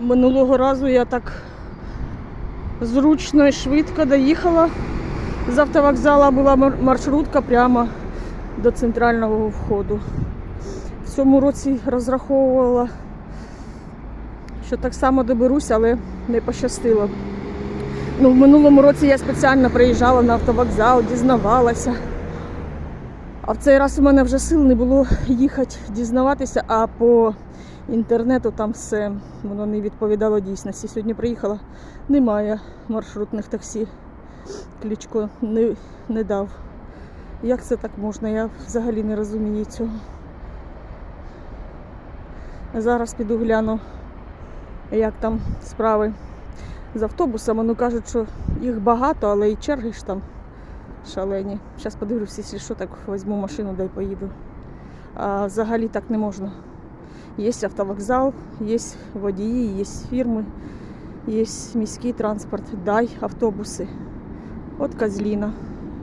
Минулого разу я так зручно і швидко доїхала. З автовокзала була маршрутка прямо до центрального входу. В цьому році розраховувала, що так само доберусь, але не пощастило. Ну, в минулому році я спеціально приїжджала на автовокзал, дізнавалася. А в цей раз у мене вже сил не було їхати дізнаватися, а по інтернету там все воно не відповідало дійсності. Сьогодні приїхала, немає маршрутних таксі. Кличко не, не дав. Як це так можна? Я взагалі не розумію цього. Зараз піду гляну, як там справи з автобусами. Ну кажуть, що їх багато, але і черги ж там шалені. Зараз подивлюся, якщо що, так візьму машину да й поїду. А взагалі так не можна. Є автовокзал, є водії, є фірми, є міський транспорт, дай автобуси. От козліна.